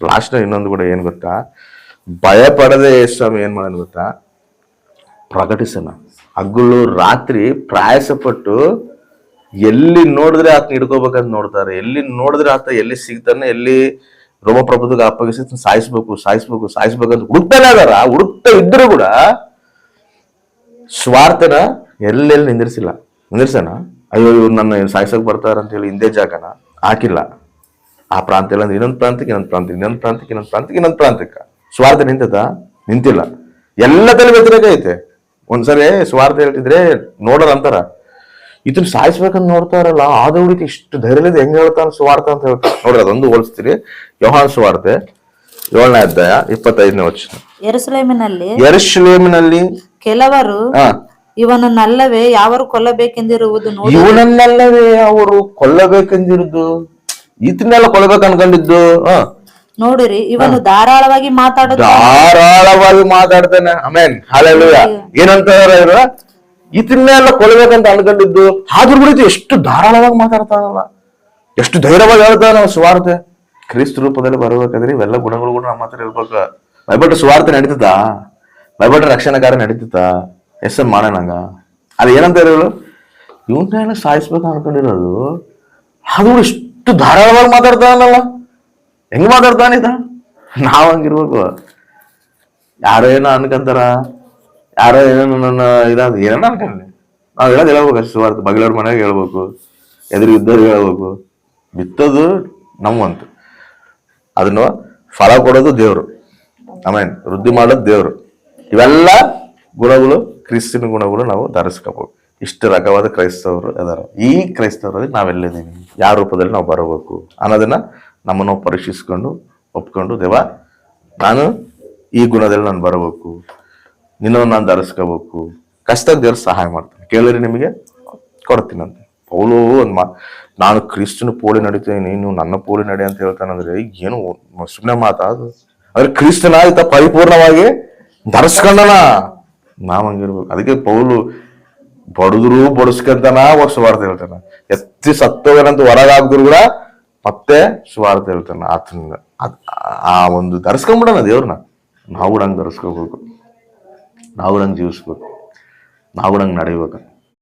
Last ಇನ್ನೊಂದು ಕೂಡ ಏನು ಗೊತ್ತಾ? ಭಯ ಪಡದೆ ಏನು ಮಾಡೋದು ಗೊತ್ತಾ? ಪ್ರಕಟಿಸೋಣ ಹಗಲು ರಾತ್ರಿ ಪ್ರಯಾಸಪಟ್ಟು ಎಲ್ಲಿ ನೋಡಿದ್ರೆ ಆತನ ಹಿಡ್ಕೋಬೇಕಂತ ನೋಡ್ತಾರೆ. ಎಲ್ಲಿ ನೋಡಿದ್ರೆ ಆತ ಎಲ್ಲಿ ಸಿಗ್ತಾನೆ, ಎಲ್ಲಿ ರೋಮಪ್ರಭುತ್ವಕ್ಕೆ ಅಪ್ಪಗಿಸಿ ಸಾಯಿಸ್ಬೇಕು ಸಾಯಿಸ್ಬೇಕು, ಸಾಯಿಸ್ಬೇಕಂತ ಹುಡುಕ್ತಾನೆ ಅದಾರ ಹುಡುಕ್ತಾ ಇದ್ರು ಕೂಡ ಸ್ವಾರ್ಥನ ಎಲ್ಲೆಲ್ಲಿ ನಿಂದಿರ್ಸಿಲ್ಲ. ನಿಂದಿರ್ಸಣ ಅಯ್ಯೋ, ಇವ್ರು ನನ್ನ ಸಾಯಿಸಕ್ ಬರ್ತಾರ ಅಂತ ಹೇಳಿ ಹಿಂದೆ ಜಾಗನ ಹಾಕಿಲ್ಲ. ಆ ಪ್ರಾಂತ ಇಲ್ಲ ಅಂದ್ರೆ ಇನ್ನೊಂದು ಪ್ರಾಂತಕ್ಕೆ ಇನ್ನೊಂದು ಪ್ರಾಂತ ಇನ್ನೊಂದು ಪ್ರಾಂತಕ್ಕೆ ಇನ್ನೊಂದು ಪ್ರಾಂತಕ್ಕೆ ಇನ್ನೊಂದು ಪ್ರಾಂತಕ್ಕೆ ಸ್ವಾರ್ಥ ನಿಂತದ? ನಿಂತಿಲ್ಲ. ಎಲ್ಲದಲ್ಲಿ ವ್ಯತಿರೇಕ ಐತೆ. ಒಂದ್ಸರಿ ಸ್ವಾರ್ಥ ಹೇಳ್ತಿದ್ರೆ ನೋಡೋರ್ ಅಂತಾರ ಇದನ್ನ ಸಾಯಿಸ್ಬೇಕಂತ ನೋಡ್ತಾರಲ್ಲ ಆದವಳಿಗೆ ಇಷ್ಟು ಧೈರ್ಯದ ಹೆಂಗ್ ಹೇಳ್ತಾನ ಸ್ವಾರ್ಥ ಅಂತ ಹೇಳ್ತಾರೆ ನೋಡ್ರಿ ಅದೊಂದು ಹೋಲಿಸ್ತೀರಿ. ಯೋಹಾನ್ ಸ್ವಾರ್ಥೆ ಏಳನೇ ಅಧ್ಯಾಯ ಇಪ್ಪತ್ತೈದನೇ ವಚನ. ಯೆರೂಸಲೇಮಿನಲ್ಲಿ ಯೆರೂಸಲೇಮಿನಲ್ಲಿ ಕೆಲವರು ಇವನನ್ನಲ್ಲವೇ ಯಾವರು ಕೊಲ್ಲಬೇಕೆಂದಿರುವುದು ಇವನನ್ನಲ್ಲವೇ ಅವರು ಕೊಲ್ಲಬೇಕೆಂದಿರುದು ಈತನ್ನೆಲ್ಲ ಕೊಡ್ಬೇಕು ಅನ್ಕೊಂಡಿದ್ದು? ಹ. ನೋಡಿರಿ ಇವನು ಧಾರಾಳವಾಗಿ ಮಾತಾಡುತ್ತ ಧಾರಾಳವಾಗಿ ಮಾತಾಡ್ತಾನೆ. ಆಮೇನ್ ಹಾಲೆಲೂಯ ಏನಂತ ಇವರು? ಈತನ್ನೆಲ್ಲ ಕೊಲ್ಲಬೇಕಂತ ಅನ್ಕೊಂಡಿದ್ದು. ಆದ್ರೂ ಕೂಡ ಈತ ಎಷ್ಟು ಧಾರಾಳವಾಗಿ ಮಾತಾಡ್ತಾನಲ್ಲ. ಎಷ್ಟು ಧೈರ್ಯವಾಗಿ ಹೇಳ್ತಾನ ಸುವಾರ್ತೆ. ಕ್ರಿಸ್ತ ರೂಪದಲ್ಲಿ ಬರ್ಬೇಕಾದ್ರೆ ಇವೆಲ್ಲ ಗುಣಗಳು ಕೂಡ ನಮ್ಮ ಹತ್ರ ಇರ್ಬೇಕು. ಬೈಬಟ್ ಸ್ವಾರ್ಥ ನಡೀತದ? ಬೈಬಟ್ ರಕ್ಷಣಾ ಕಾರ್ಯ ನಡೀತದ? ಎಸ್ ಎಂ ಮಾಡೋಣಂಗ? ಅದು ಏನಂತ ಇರೋದು ಇವನ್ನೆಲ್ಲ ಸಾಯಿಸ್ಬೇಕು ಅನ್ಕೊಂಡಿರೋದು. ಅದು ಇಷ್ಟು ಧಾರಾಳವಾಗಿ ಮಾತಾಡ್ತಾನಲ್ಲ. ಹೆಂಗ್ ಮಾತಾಡ್ತಾನಿದ ನಾವ್ ಹಂಗಿರ್ಬೇಕು. ಯಾರೋ ಏನೋ ಅನ್ಕಂತಾರ. ಯಾರೋ ಏನೋ ನನ್ನ ಇದಾದ ಏನೋ ಅನ್ಕೊಂಡಿ ನಾವ್ ಹೇಳೋದು ಹೇಳ್ಬೇಕು ಅಷ್ಟು ಸುವಾರ್ಥ. ಬಗಲವ್ರ ಮನೆಯಾಗ ಹೇಳ್ಬೇಕು. ಎದುರು ಇದ್ದವ್ರಿಗೆ ಹೇಳ್ಬೇಕು. ಬಿತ್ತೋದು ನಮ್ಮಂತು. ಅದನ್ನು ಫಲ ಕೊಡೋದು ದೇವರು. ಆಮೇಲೆ ವೃದ್ಧಿ ಮಾಡೋದು ದೇವರು. ಇವೆಲ್ಲ ಗುಣಗಳು, ಕ್ರಿಸ್ತಿನ ಗುಣಗಳು ನಾವು ಧರಿಸ್ಕೋಬೇಕು. ಇಷ್ಟು ರಕವಾದ ಕ್ರೈಸ್ತವರು ಅದಾರ ಈ ಕ್ರೈಸ್ತವರಲ್ಲಿ ನಾವೆಲ್ಲಿದ್ದೀವಿ? ಯಾವ ರೂಪದಲ್ಲಿ ನಾವು ಬರಬೇಕು? ಅನ್ನೋದನ್ನ ನಮ್ಮನ್ನು ಪರೀಕ್ಷಿಸ್ಕೊಂಡು ಒಪ್ಕೊಂಡು, ದೇವ, ನಾನು ಈ ಗುಣದಲ್ಲಿ ನಾನು ಬರಬೇಕು. ನಿನ್ನವನ್ನು ನಾನು ಧರಿಸ್ಕೋಬೇಕು. ಕಷ್ಟದ ದೇವ್ರು ಸಹಾಯ ಮಾಡ್ತಾನೆ. ಕೇಳಿರಿ ನಿಮಗೆ? ಕೊಡ್ತೀನಂತೆ. ಪೌಲು ಒಂದು ಮಾ, ನಾನು ಕ್ರಿಸ್ತನ ಪೋಳಿ ನಡೀತೇನೆ, ನೀನು ನನ್ನ ಪೋಳಿ ನಡಿ ಅಂತ ಹೇಳ್ತಾನಂದ್ರೆ ಏನು ಸುಮ್ಮನೆ ಮಾತಾ ಅದು ಅಂದ್ರೆ ಕ್ರಿಸ್ತನ ಆಯ್ತಾ ಪರಿಪೂರ್ಣವಾಗಿ ಧರಿಸ್ಕೊಂಡನ. ನಾವು ಹಂಗಿರ್ಬೇಕು. ಅದಕ್ಕೆ ಪೌಲು ಬಡದ್ರು ಬಡಿಸ್ಕೊಂತಾನ ಹೋಗ್ ಸುವಾರ್ಥ ಹೇಳ್ತಾನ ಎತ್ತಿ ಸತ್ತೋಗನಂತ ಹೊರಗಾಗ್ದ್ರು ಕೂಡ ಮತ್ತೆ ಸುವಾರ್ಥ ಹೇಳ್ತಾನ ಆತನ ಅದ್- ಆ ಒಂದು ಧರಿಸ್ಕೊಂಬಿಡೋಣ ದೇವ್ರನ್ನ ನಾವು ಕೂಡ ಹಂಗ್ ಧರಿಸ್ಕೋಬೇಕು ನಾವು ಕೂಡ ಹಂಗ್ ಜೀವಿಸ್ಬೇಕು ನಾವು ಕೂಡ ಹಂಗ್ ನಡಿಬೇಕು